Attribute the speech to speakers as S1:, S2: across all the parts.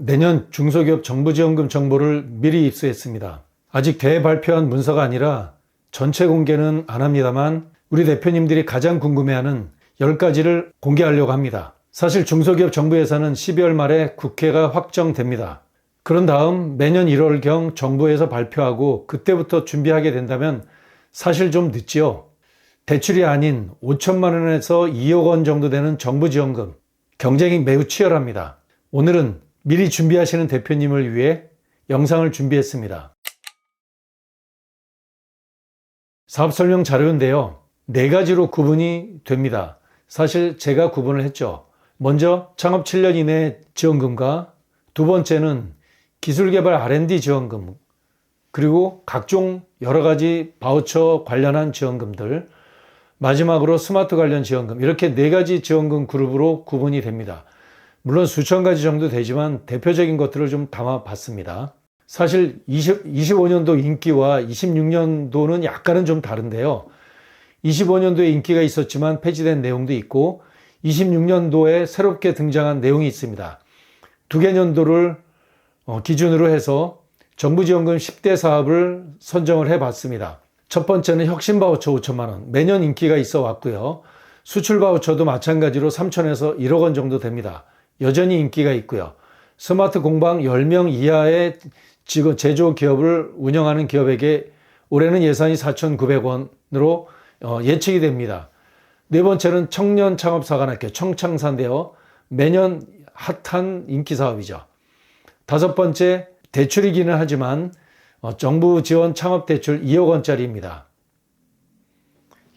S1: 내년 중소기업 정부지원금 정보를 미리 입수했습니다. 아직 대발표한 문서가 아니라 전체 공개는 안 합니다만 우리 대표님들이 가장 궁금해하는 10가지를 공개하려고 합니다. 사실 중소기업 정부 예산은 12월 말에 국회가 확정됩니다. 그런 다음 매년 1월경 정부에서 발표하고 그때부터 준비하게 된다면 사실 좀 늦지요. 대출이 아닌 5천만 원에서 2억 원 정도 되는 정부 지원금. 경쟁이 매우 치열합니다. 오늘은 미리 준비하시는 대표님을 위해 영상을 준비했습니다. 사업 설명 자료인데요. 네 가지로 구분이 됩니다. 사실 제가 구분을 했죠. 먼저 창업 7년 이내 지원금과 두 번째는 기술개발 R&D 지원금 그리고 각종 여러 가지 바우처 관련한 지원금들 마지막으로 스마트 관련 지원금 이렇게 네 가지 지원금 그룹으로 구분이 됩니다. 물론 수천 가지 정도 되지만 대표적인 것들을 좀 담아 봤습니다. 사실 20, 25년도 인기와 26년도는 약간은 좀 다른데요. 25년도에 인기가 있었지만 폐지된 내용도 있고 26년도에 새롭게 등장한 내용이 있습니다. 두 개년도를 어, 기준으로 해서 정부 지원금 10대 사업을 선정을 해 봤습니다. 첫 번째는 혁신 바우처 5천만 원. 매년 인기가 있어 왔고요. 수출 바우처도 마찬가지로 3천에서 1억 원 정도 됩니다. 여전히 인기가 있고요. 스마트 공방 10명 이하의 직원 제조 기업을 운영하는 기업에게 올해는 예산이 4,900원으로 어, 예측이 됩니다. 네 번째는 청년 창업 사관학교 청창사인데요. 매년 핫한 인기 사업이죠. 다섯 번째 대출이기는 하지만 어, 정부 지원 창업 대출 2억 원짜리입니다.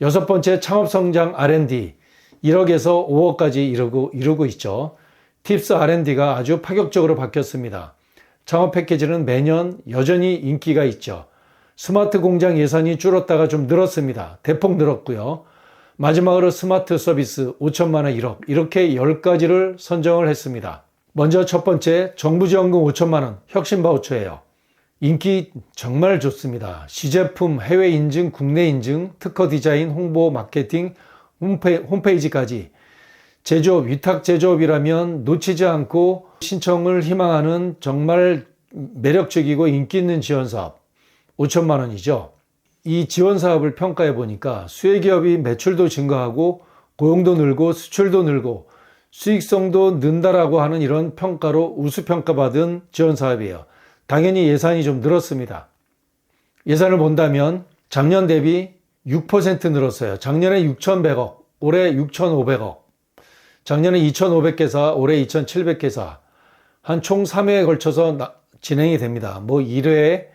S1: 여섯 번째 창업 성장 R&D 1억에서 5억까지 이루고, 이루고 있죠. 팁스 R&D가 아주 파격적으로 바뀌었습니다. 창업 패키지는 매년 여전히 인기가 있죠. 스마트 공장 예산이 줄었다가 좀 늘었습니다. 대폭 늘었고요. 마지막으로 스마트 서비스 5천만 원 1억 이렇게 10가지를 선정을 했습니다. 먼저 첫 번째 정부 지원금 5천만 원 혁신 바우처예요. 인기 정말 좋습니다. 시제품 해외 인증, 국내 인증, 특허 디자인, 홍보, 마케팅, 홈페이지까지 제조업, 위탁 제조업이라면 놓치지 않고 신청을 희망하는 정말 매력적이고 인기 있는 지원 사업 5천만 원이죠. 이 지원 사업을 평가해 보니까 수혜 기업이 매출도 증가하고 고용도 늘고 수출도 늘고 수익성도 는다라고 하는 이런 평가로 우수 평가받은 지원 사업이에요. 당연히 예산이 좀 늘었습니다. 예산을 본다면 작년 대비 6% 늘었어요. 작년에 6,100억, 올해 6,500억. 작년에 2,500개사, 올해 2,700개사. 한 총 3회에 걸쳐서 진행이 됩니다. 뭐 1회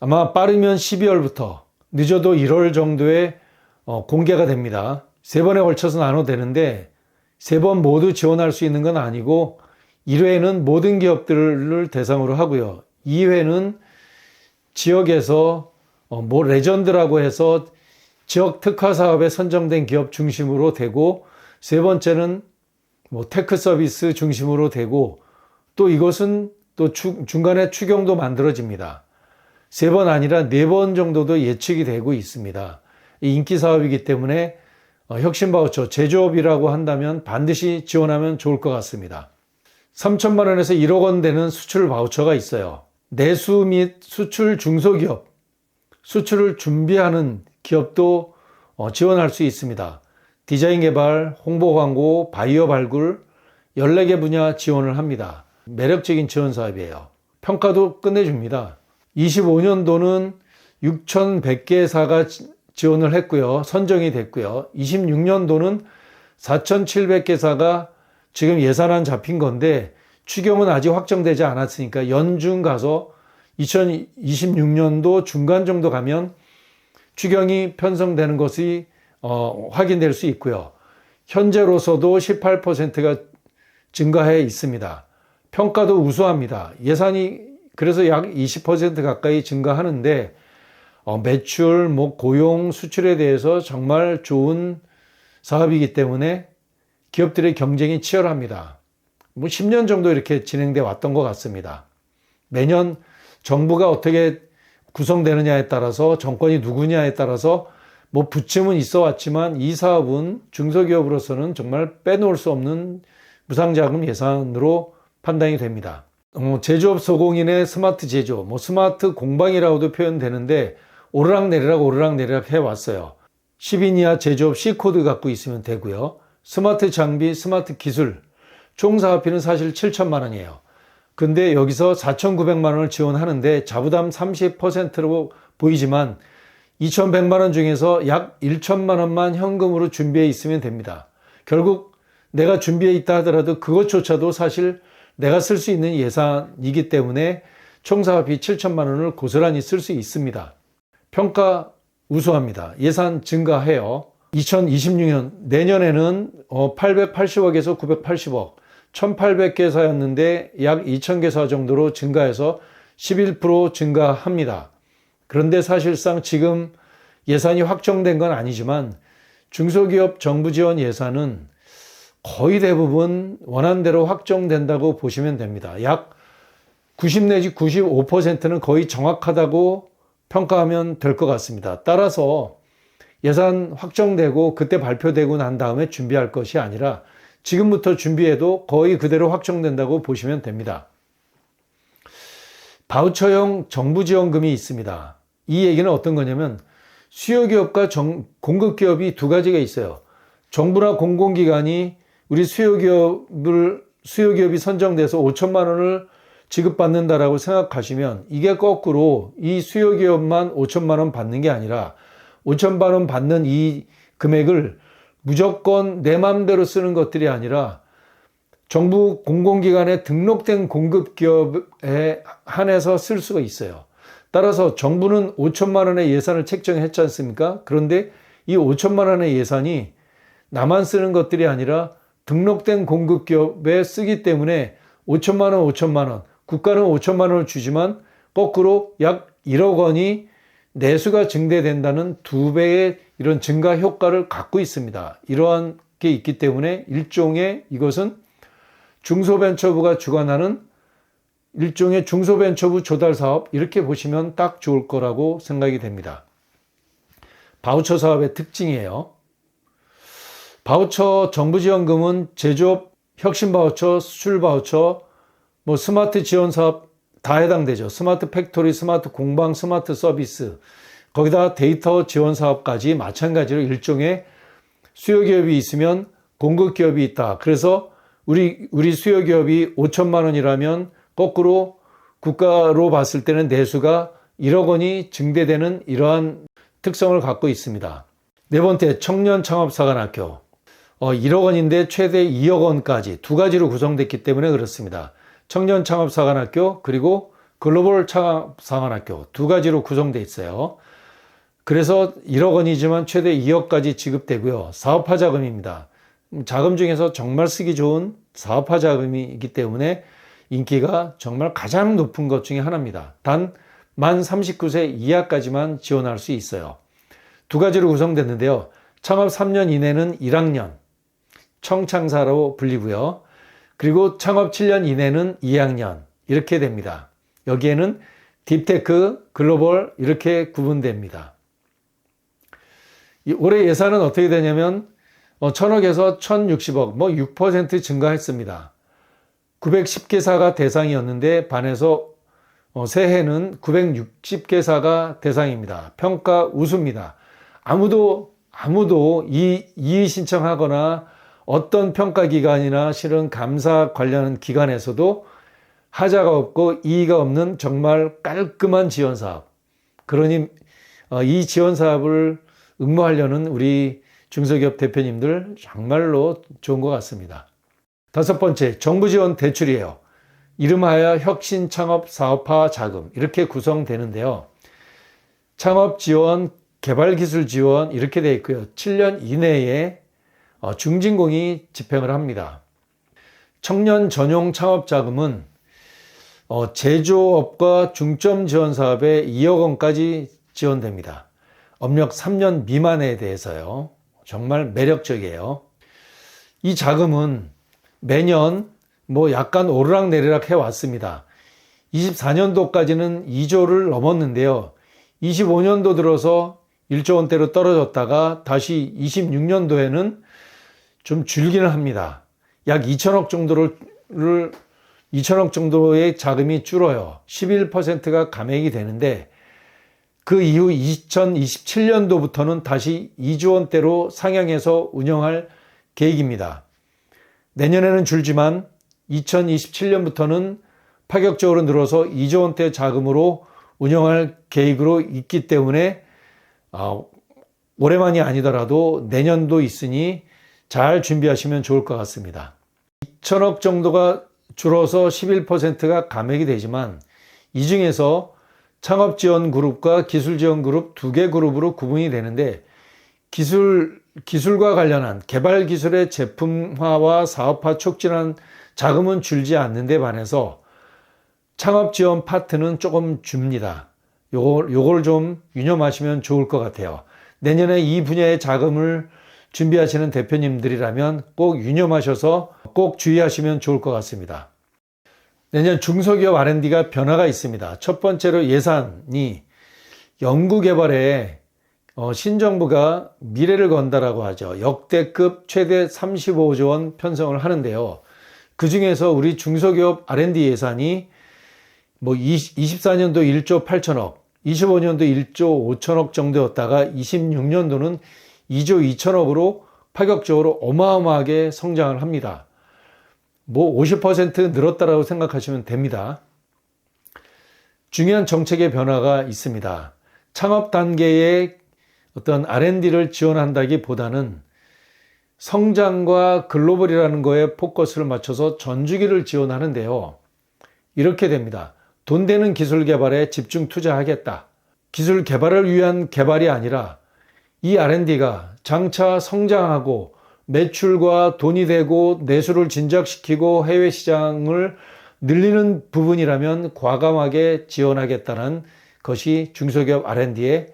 S1: 아마 빠르면 12월부터 늦어도 1월 정도에 어, 공개가 됩니다. 세 번에 걸쳐서 나눠되는데 세 번 모두 지원할 수 있는 건 아니고 1회는 모든 기업들을 대상으로 하고요. 2회는 지역에서 어, 뭐 레전드라고 해서 지역 특화 사업에 선정된 기업 중심으로 되고 세 번째는 뭐 테크 서비스 중심으로 되고 또 이것은 또 추, 중간에 추경도 만들어집니다. 세 번 아니라 네 번 정도도 예측이 되고 있습니다. 인기 사업이기 때문에 어, 혁신 바우처 제조업이라고 한다면 반드시 지원하면 좋을 것 같습니다. 3천만 원에서 1억 원 되는 수출 바우처가 있어요. 내수 및 수출 중소기업, 수출을 준비하는 기업도 어, 지원할 수 있습니다. 디자인 개발, 홍보 광고, 바이오 발굴 14개 분야 지원을 합니다. 매력적인 지원 사업이에요. 평가도 끝내줍니다. 25년도는 6,100개사가 지원을 했고요. 선정이 됐고요. 26년도는 4,700개사가 지금 예산안 잡힌 건데 추경은 아직 확정되지 않았으니까 연중 가서 2026년도 중간 정도 가면 추경이 편성되는 것이 어, 확인될 수 있고요. 현재로서도 18%가 증가해 있습니다. 평가도 우수합니다. 예산이 그래서 약 20% 가까이 증가하는데 어, 매출, 뭐 고용, 수출에 대해서 정말 좋은 사업이기 때문에 기업들의 경쟁이 치열합니다. 뭐 10년 정도 이렇게 진행돼 왔던 것 같습니다. 매년 정부가 어떻게 구성되느냐에 따라서 정권이 누구냐에 따라서 뭐 부침은 있어 왔지만 이 사업은 중소기업으로서는 정말 빼놓을 수 없는 무상자금 예산으로 판단이 됩니다. 어, 제조업 소공인의 스마트 제조, 뭐 스마트 공방이라고도 표현되는데 오르락내리락 오르락내리락 해왔어요. 10인 이하 제조업 C코드 갖고 있으면 되고요. 스마트 장비, 스마트 기술, 총 사업비는 사실 7천만 원이에요. 근데 여기서 4,900만 원을 지원하는데 자부담 30%로 보이지만 2,100만 원 중에서 약 1천만 원만 현금으로 준비해 있으면 됩니다. 결국 내가 준비해 있다 하더라도 그것조차도 사실 내가 쓸 수 있는 예산이기 때문에 총사업비 7천만 원을 고스란히 쓸 수 있습니다. 평가 우수합니다. 예산 증가해요. 2026년 내년에는 880억에서 980억, 1,800개사였는데 약 2,000개사 정도로 증가해서 11% 증가합니다. 그런데 사실상 지금 예산이 확정된 건 아니지만 중소기업 정부 지원 예산은 거의 대부분 원안대로 확정된다고 보시면 됩니다. 약 90 내지 95%는 거의 정확하다고 평가하면 될 것 같습니다. 따라서 예산 확정되고 그때 발표되고 난 다음에 준비할 것이 아니라 지금부터 준비해도 거의 그대로 확정된다고 보시면 됩니다. 바우처형 정부 지원금이 있습니다. 이 얘기는 어떤 거냐면 수요기업과 정, 공급기업이 두 가지가 있어요. 정부나 공공기관이 우리 수요기업을 수요기업이 선정돼서 5천만 원을 지급받는다라고 생각하시면 이게 거꾸로 이 수요기업만 5천만 원 받는 게 아니라 5천만 원 받는 이 금액을 무조건 내 마음대로 쓰는 것들이 아니라 정부 공공기관에 등록된 공급기업에 한해서 쓸 수가 있어요. 따라서 정부는 5천만 원의 예산을 책정했지 않습니까? 그런데 이 5천만 원의 예산이 나만 쓰는 것들이 아니라 등록된 공급기업에 쓰기 때문에 5천만 원, 5천만 원, 국가는 5천만 원을 주지만 거꾸로 약 1억 원이 내수가 증대된다는 두 배의 이런 증가 효과를 갖고 있습니다. 이러한 게 있기 때문에 일종의 이것은 중소벤처부가 주관하는 일종의 중소벤처부 조달 사업 이렇게 보시면 딱 좋을 거라고 생각이 됩니다. 바우처 사업의 특징이에요. 바우처 정부 지원금은 제조업 혁신 바우처, 수출 바우처, 뭐 스마트 지원 사업 다 해당되죠. 스마트 팩토리, 스마트 공방, 스마트 서비스. 거기다 데이터 지원 사업까지 마찬가지로 일종의 수요 기업이 있으면 공급 기업이 있다. 그래서 우리 우리 수요 기업이 5천만 원이라면 거꾸로 국가로 봤을 때는 내수가 1억 원이 증대되는 이러한 특성을 갖고 있습니다. 네 번째, 청년 창업사관학교. 어, 1억 원인데 최대 2억 원까지 두 가지로 구성됐기 때문에 그렇습니다. 청년 창업사관학교 그리고 글로벌 창업사관학교 두 가지로 구성되어 있어요. 그래서 1억 원이지만 최대 2억까지 지급되고요. 사업화 자금입니다. 자금 중에서 정말 쓰기 좋은 사업화 자금이기 때문에 인기가 정말 가장 높은 것 중에 하나입니다. 단 만 39세 이하까지만 지원할 수 있어요. 두 가지로 구성됐는데요. 창업 3년 이내는 1학년, 청창사로 불리고요. 그리고 창업 7년 이내는 2학년 이렇게 됩니다. 여기에는 딥테크, 글로벌 이렇게 구분됩니다. 올해 예산은 어떻게 되냐면 1000억에서 어, 1060억 뭐 6% 증가했습니다. 910개사가 대상이었는데 반해서 어, 새해는 960개사가 대상입니다. 평가 우수입니다. 아무도 아무도 이 이의 신청하거나 어떤 평가 기관이나 실은 감사 관련 기관에서도 하자가 없고 이의가 없는 정말 깔끔한 지원 사업. 그러니 어, 이 지원 사업을 응모하려는 우리 중소기업 대표님들 정말로 좋은 것 같습니다. 다섯 번째, 정부 지원 대출이에요. 이름하여 혁신 창업 사업화 자금 이렇게 구성되는데요. 창업 지원, 개발 기술 지원 이렇게 되어 있고요. 7년 이내에 어, 중진공이 집행을 합니다. 청년 전용 창업 자금은 어, 제조업과 중점 지원 사업에 2억 원까지 지원됩니다. 업력 3년 미만에 대해서요. 정말 매력적이에요. 이 자금은 매년 뭐 약간 오르락내리락 해왔습니다. 24년도까지는 2조를 넘었는데요. 25년도 들어서 1조 원대로 떨어졌다가 다시 26년도에는 좀 줄기는 합니다. 약 2천억 정도를 2천억 정도의 자금이 줄어요. 11%가 감액이 되는데 그 이후 2027년도부터는 다시 2조 원대로 상향해서 운영할 계획입니다. 내년에는 줄지만 2027년부터는 파격적으로 늘어서 2조 원대 자금으로 운영할 계획으로 있기 때문에 아, 올해만이 아니더라도 내년도 있으니 잘 준비하시면 좋을 것 같습니다. 2천억 정도가 줄어서 11%가 감액이 되지만 이 중에서 창업지원그룹과 기술지원그룹 두 개 그룹으로 구분이 되는데 기술, 기술과 관련한 개발 기술의 제품화와 사업화 촉진한 자금은 줄지 않는 데 반해서 창업 지원 파트는 조금 줍니다. 요걸, 요걸 좀 유념하시면 좋을 것 같아요. 내년에 이 분야의 자금을 준비하시는 대표님들이라면 꼭 유념하셔서 꼭 주의하시면 좋을 것 같습니다. 내년 중소기업 R&D가 변화가 있습니다. 첫 번째로 예산이 연구개발에 어, 신정부가 미래를 건다라고 하죠. 역대급 최대 35조 원 편성을 하는데요. 그 중에서 우리 중소기업 R&D 예산이 뭐 24년도 1조 8천억, 25년도 1조 5천억 정도였다가 26년도는 2조 2천억으로 파격적으로 어마어마하게 성장을 합니다. 뭐 50% 늘었다라고 생각하시면 됩니다. 중요한 정책의 변화가 있습니다. 창업 단계의 어떤 R&D를 지원한다기 보다는 성장과 글로벌이라는 거에 포커스를 맞춰서 전주기를 지원하는데요. 이렇게 됩니다. 돈 되는 기술 개발에 집중 투자하겠다. 기술 개발을 위한 개발이 아니라 이 R&D가 장차 성장하고 매출과 돈이 되고 내수를 진작시키고 해외 시장을 늘리는 부분이라면 과감하게 지원하겠다는 것이 중소기업 R&D의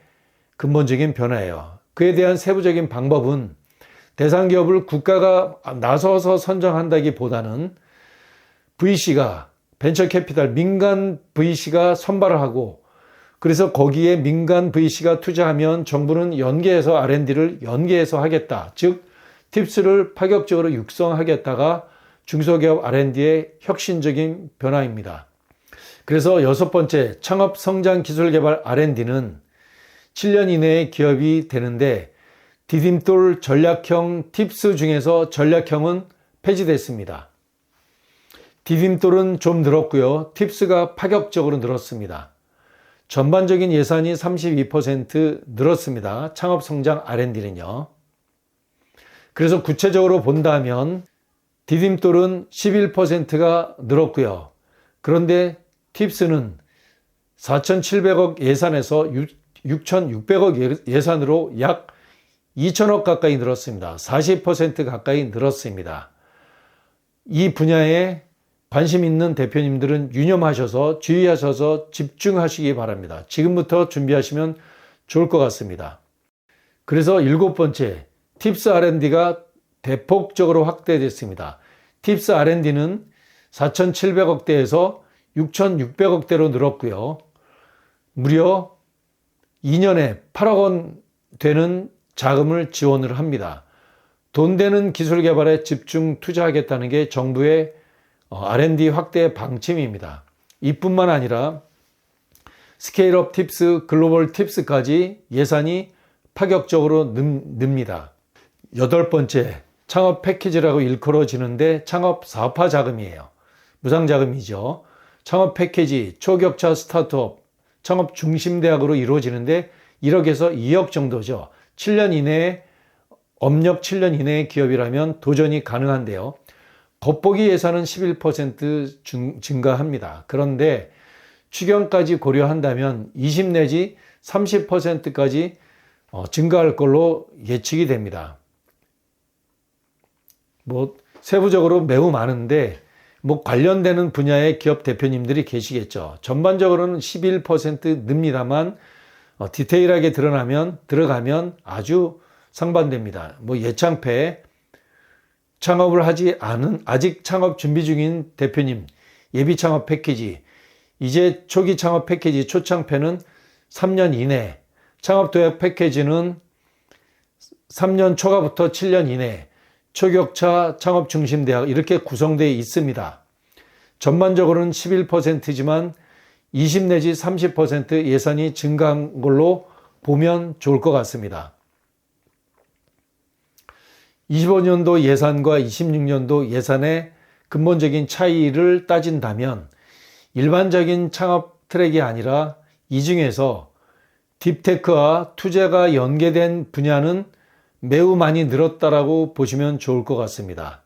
S1: 근본적인 변화예요. 그에 대한 세부적인 방법은 대상 기업을 국가가 나서서 선정한다기 보다는 VC가 벤처 캐피탈 민간 VC가 선발을 하고 그래서 거기에 민간 VC가 투자하면 정부는 연계해서 R&D를 연계해서 하겠다. 즉 팁스를 파격적으로 육성하겠다가 중소기업 R&D의 혁신적인 변화입니다. 그래서 여섯 번째 창업 성장 기술 개발 R&D는 7년 이내에 기업이 되는데 디딤돌 전략형 팁스 중에서 전략형은 폐지됐습니다. 디딤돌은 좀 늘었고요. 팁스가 파격적으로 늘었습니다. 전반적인 예산이 32% 늘었습니다. 창업 성장 R&D는요. 그래서 구체적으로 본다면 디딤돌은 11%가 늘었고요. 그런데 팁스는 4,700억 예산에서 6,600억 예산으로 약 2천억 가까이 늘었습니다. 40% 가까이 늘었습니다. 이 분야에 관심 있는 대표님들은 유념하셔서 주의하셔서 집중하시기 바랍니다. 지금부터 준비하시면 좋을 것 같습니다. 그래서 일곱 번째, 팁스 R&D가 대폭적으로 확대됐습니다. 팁스 R&D는 4,700억대에서 6,600억대로 늘었고요. 무려 2년에 8억 원 되는 자금을 지원을 합니다. 돈 되는 기술 개발에 집중 투자하겠다는 게 정부의 R&D 확대 방침입니다. 이뿐만 아니라 스케일업 팁스, 글로벌 팁스까지 예산이 파격적으로 늡니다. 여덟 번째, 창업 패키지라고 일컬어지는데 창업 사업화 자금이에요. 무상 자금이죠. 창업 패키지, 초격차 스타트업, 창업 중심 대학으로 이루어지는데 1억에서 2억 정도죠. 7년 이내에 업력 7년 이내의 기업이라면 도전이 가능한데요. 겉보기 예산은 11% 증, 증가합니다. 그런데 추경까지 고려한다면 20 내지 30%까지 어, 증가할 걸로 예측이 됩니다. 뭐 세부적으로 매우 많은데 뭐 관련되는 분야의 기업 대표님들이 계시겠죠. 전반적으로는 11% 늡니다만 어, 디테일하게 드러나면 들어가면 아주 상반됩니다. 뭐 예창패 창업을 하지 않은 아직 창업 준비 중인 대표님 예비 창업 패키지 이제 초기 창업 패키지 초창패는 3년 이내 창업 도약 패키지는 3년 초과부터 7년 이내 초격차 창업 중심 대학 이렇게 구성되어 있습니다. 전반적으로는 11%지만 20 내지 30% 예산이 증가한 걸로 보면 좋을 것 같습니다. 25년도 예산과 26년도 예산의 근본적인 차이를 따진다면 일반적인 창업 트랙이 아니라 이 중에서 딥테크와 투자가 연계된 분야는 매우 많이 늘었다라고 보시면 좋을 것 같습니다.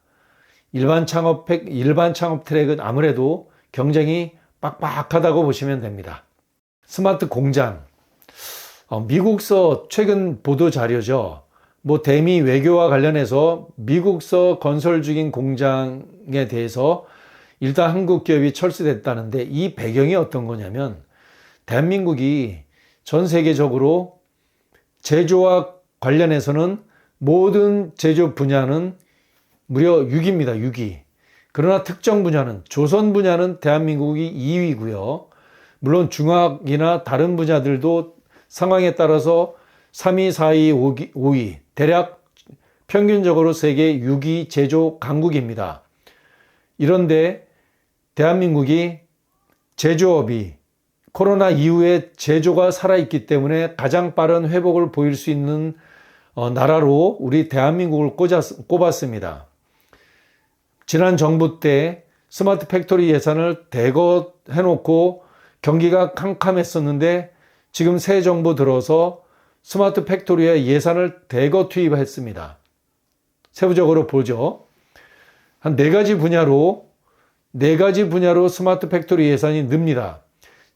S1: 일반 창업, 일반 창업 트랙은 아무래도 경쟁이 빡빡하다고 보시면 됩니다. 스마트 공장. 어, 미국서 최근 보도 자료죠. 뭐 대미 외교와 관련해서 미국서 건설 중인 공장에 대해서 일단 한국 기업이 철수됐다는데 이 배경이 어떤 거냐면 대한민국이 전 세계적으로 제조와 관련해서는 모든 제조 분야는 무려 6위입니다. 6위. 그러나 특정 분야는 조선 분야는 대한민국이 2위고요. 물론 중화학이나 다른 분야들도 상황에 따라서 3위, 4위, 5위, 5위 대략 평균적으로 세계 6위 제조 강국입니다. 이런데 대한민국이 제조업이 코로나 이후에 제조가 살아있기 때문에 가장 빠른 회복을 보일 수 있는 어, 나라로 우리 대한민국을 꼽았습니다. 지난 정부 때 스마트 팩토리 예산을 대거 해놓고 경기가 캄캄했었는데 지금 새 정부 들어서 스마트 팩토리에 예산을 대거 투입했습니다. 세부적으로 보죠. 한 네 가지 분야로 네 가지 분야로 스마트 팩토리 예산이 늡니다.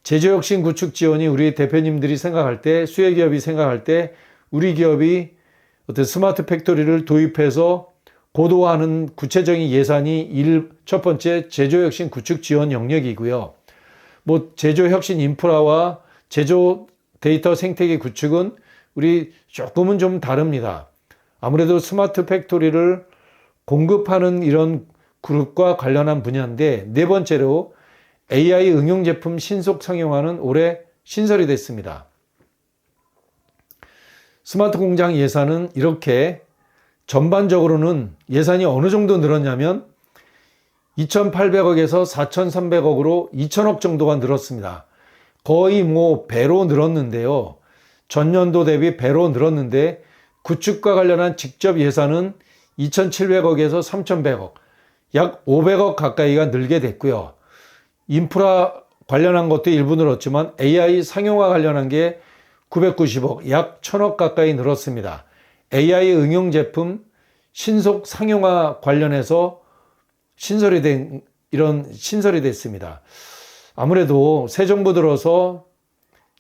S1: 제조혁신 구축 지원이 우리 대표님들이 생각할 때, 수혜기업이 생각할 때, 우리 기업이 어떤 스마트 팩토리를 도입해서 고도화하는 구체적인 예산이 일, 첫 번째 제조혁신 구축 지원 영역이고요. 뭐 제조혁신 인프라와 제조 데이터 생태계 구축은 우리 조금은 좀 다릅니다. 아무래도 스마트 팩토리를 공급하는 이런 그룹과 관련한 분야인데 네 번째로 AI 응용 제품 신속 상용화는 올해 신설이 됐습니다. 스마트 공장 예산은 이렇게 전반적으로는 예산이 어느 정도 늘었냐면 2,800억에서 4,300억으로 2,000억 정도가 늘었습니다. 거의 뭐 배로 늘었는데요. 전년도 대비 배로 늘었는데 구축과 관련한 직접 예산은 2,700억에서 3,100억, 약 500억 가까이가 늘게 됐고요. 인프라 관련한 것도 일부 늘었지만 AI 상용화 관련한 게 990억, 약 1000억 가까이 늘었습니다. AI 응용 제품 신속 상용화 관련해서 신설이 된 이런 신설이 됐습니다. 아무래도 새 정부 들어서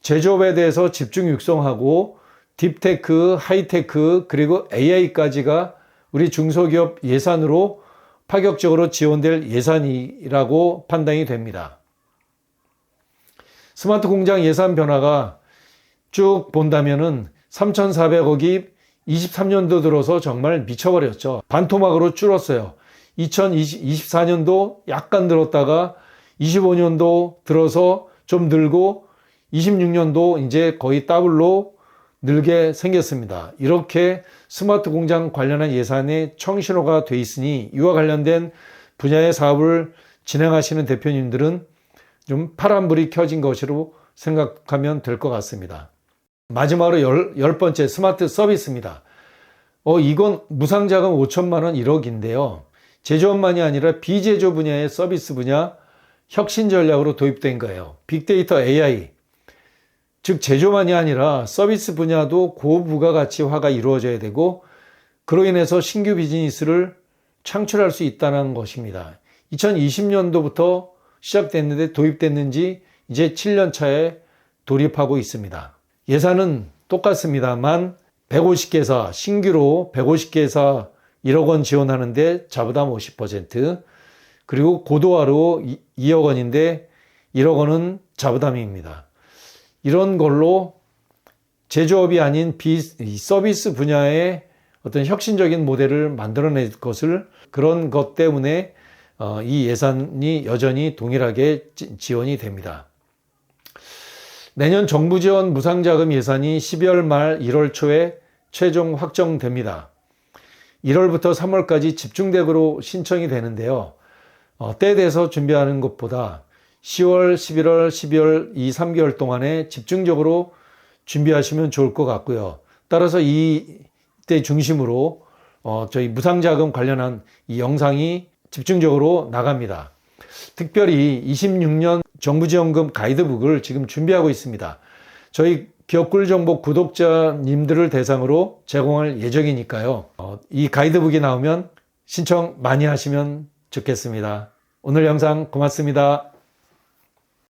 S1: 제조업에 대해서 집중 육성하고 딥테크, 하이테크 그리고 AI까지가 우리 중소기업 예산으로 파격적으로 지원될 예산이라고 판단이 됩니다. 스마트 공장 예산 변화가 쭉 본다면은 3,400억이 23년도 들어서 정말 미쳐버렸죠. 반토막으로 줄었어요. 2024년도 약간 늘었다가 25년도 들어서 좀 늘고 26년도 이제 거의 더블로 늘게 생겼습니다. 이렇게 스마트 공장 관련한 예산에 청신호가 돼 있으니 이와 관련된 분야의 사업을 진행하시는 대표님들은 좀 파란불이 켜진 것으로 생각하면 될 것 같습니다. 마지막으로 열, 열 번째 스마트 서비스입니다. 어, 이건 무상자금 5천만 원 1억인데요. 제조업만이 아니라 비제조 분야의 서비스 분야 혁신 전략으로 도입된 거예요. 빅데이터 AI, 즉 제조만이 아니라 서비스 분야도 고부가가치화가 이루어져야 되고 그로 인해서 신규 비즈니스를 창출할 수 있다는 것입니다. 2020년도부터 시작됐는데 도입됐는지 이제 7년 차에 돌입하고 있습니다. 예산은 똑같습니다만 150개사 신규로 150개사 1억 원 지원하는데 자부담 50% 그리고 고도화로 2억 원인데 1억 원은 자부담입니다. 이런 걸로 제조업이 아닌 비 서비스 분야의 어떤 혁신적인 모델을 만들어낼 것을 그런 것 때문에 어, 이 예산이 여전히 동일하게 지원이 됩니다. 내년 정부 지원 무상자금 예산이 12월 말 1월 초에 최종 확정됩니다. 1월부터 3월까지 집중대으로 신청이 되는데요. 어, 때에 대해서 준비하는 것보다 10월, 11월, 12월 이 3개월 동안에 집중적으로 준비하시면 좋을 것 같고요. 따라서 이때 중심으로 어, 저희 무상자금 관련한 이 영상이 집중적으로 나갑니다. 특별히 26년 정부지원금 가이드북을 지금 준비하고 있습니다. 저희 기업꿀정보 구독자님들을 대상으로 제공할 예정이니까요. 어, 이 가이드북이 나오면 신청 많이 하시면 좋겠습니다. 오늘 영상 고맙습니다.